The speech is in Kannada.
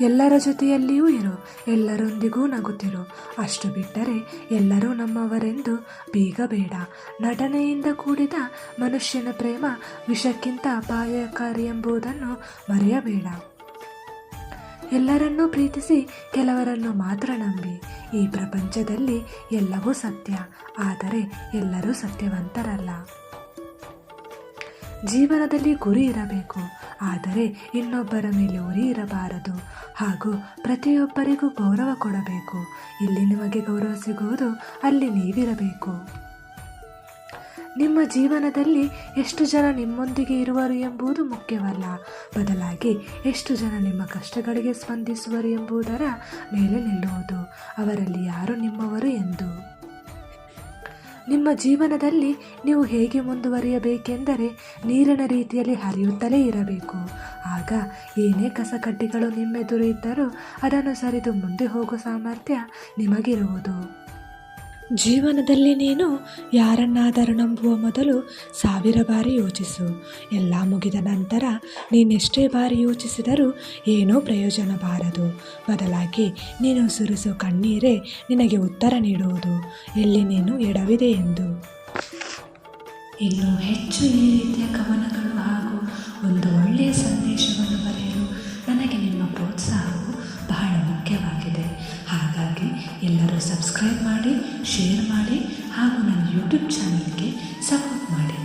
ಎಲ್ಲರ ಜೊತೆಯಲ್ಲಿಯೂ ಇರು, ಎಲ್ಲರೊಂದಿಗೂ ನಗುತ್ತಿರು. ಅಷ್ಟು ಬಿಟ್ಟರೆ ಎಲ್ಲರೂ ನಮ್ಮವರೆಂದು ಬೀಗ ಬೇಡ ನಟನೆಯಿಂದ ಕೂಡಿದ ಮನುಷ್ಯನ ಪ್ರೇಮ ವಿಷಕ್ಕಿಂತ ಅಪಾಯಕಾರಿ ಎಂಬುದನ್ನು ಮರೆಯಬೇಡ. ಎಲ್ಲರನ್ನೂ ಪ್ರೀತಿಸಿ ಕೆಲವರನ್ನು ಮಾತ್ರ ನಂಬಿ. ಈ ಪ್ರಪಂಚದಲ್ಲಿ ಎಲ್ಲವೂ ಸತ್ಯ, ಆದರೆ ಎಲ್ಲರೂ ಸತ್ಯವಂತರಲ್ಲ. ಜೀವನದಲ್ಲಿ ಗುರಿ ಇರಬೇಕು. ಆದರೆ ಇನ್ನೊಬ್ಬರ ಮೇಲೆ ಉರಿ ಇರಬಾರದು. ಹಾಗೂ ಪ್ರತಿಯೊಬ್ಬರಿಗೂ ಗೌರವ ಕೊಡಬೇಕು. ಇಲ್ಲಿ ನಿಮಗೆ ಗೌರವ ಸಿಗುವುದು, ಅಲ್ಲಿ ನೀವಿರಬೇಕು. ನಿಮ್ಮ ಜೀವನದಲ್ಲಿ ಎಷ್ಟು ಜನ ನಿಮ್ಮೊಂದಿಗೆ ಇರುವರು ಎಂಬುದು ಮುಖ್ಯವಲ್ಲ. ಬದಲಾಗಿ ಎಷ್ಟು ಜನ ನಿಮ್ಮ ಕಷ್ಟಗಳಿಗೆ ಸ್ಪಂದಿಸುವರು ಎಂಬುದರ ಮೇಲೆ ನಿಲ್ಲುವುದು. ಅವರಲ್ಲಿ ಯಾರು ನಿಮ್ಮವರು ಎಂದು. ನಿಮ್ಮ ಜೀವನದಲ್ಲಿ ನೀವು ಹೇಗೆ ಮುಂದುವರಿಯಬೇಕೆಂದರೆ ನೀರಿನ ರೀತಿಯಲ್ಲಿ ಹರಿಯುತ್ತಲೇ ಇರಬೇಕು. ಆಗ ಏನೇ ಕಸಕಡ್ಡಿಗಳು ನಿಮ್ಮೆದುರು ಇದ್ದರೂ ಅದನ್ನು ಸರಿದು ಮುಂದೆ ಹೋಗೋ ಸಾಮರ್ಥ್ಯ ನಿಮಗಿರುವುದು. ಜೀವನದಲ್ಲಿ ನೀನು ಯಾರನ್ನಾದರೂ ನಂಬುವ ಮೊದಲು ಸಾವಿರ ಬಾರಿ ಯೋಚಿಸು. ಎಲ್ಲ ಮುಗಿದ ನಂತರ ನೀನೆಷ್ಟೇ ಬಾರಿ ಯೋಚಿಸಿದರೂ ಏನೂ ಪ್ರಯೋಜನ ಬಾರದು ಬದಲಾಗಿ ನೀನು ಸುರಿಸು ಕಣ್ಣೀರೇ ನಿನಗೆ ಉತ್ತರ ನೀಡುವುದು. ಎಲ್ಲಿ ನೀನು ಎಡವಿದೆ ಎಂದು. ಇನ್ನು ಹೆಚ್ಚು ಈ ರೀತಿಯ ಕವನಗಳು ಎಲ್ಲರೂ ಸಬ್ಸ್ಕ್ರೈಬ್ ಮಾಡಿ ಶೇರ್ ಮಾಡಿ ಹಾಗೂ ನನ್ನ ಯೂಟ್ಯೂಬ್ ಚಾನಲ್ಗೆ ಸಪೋರ್ಟ್ ಮಾಡಿ.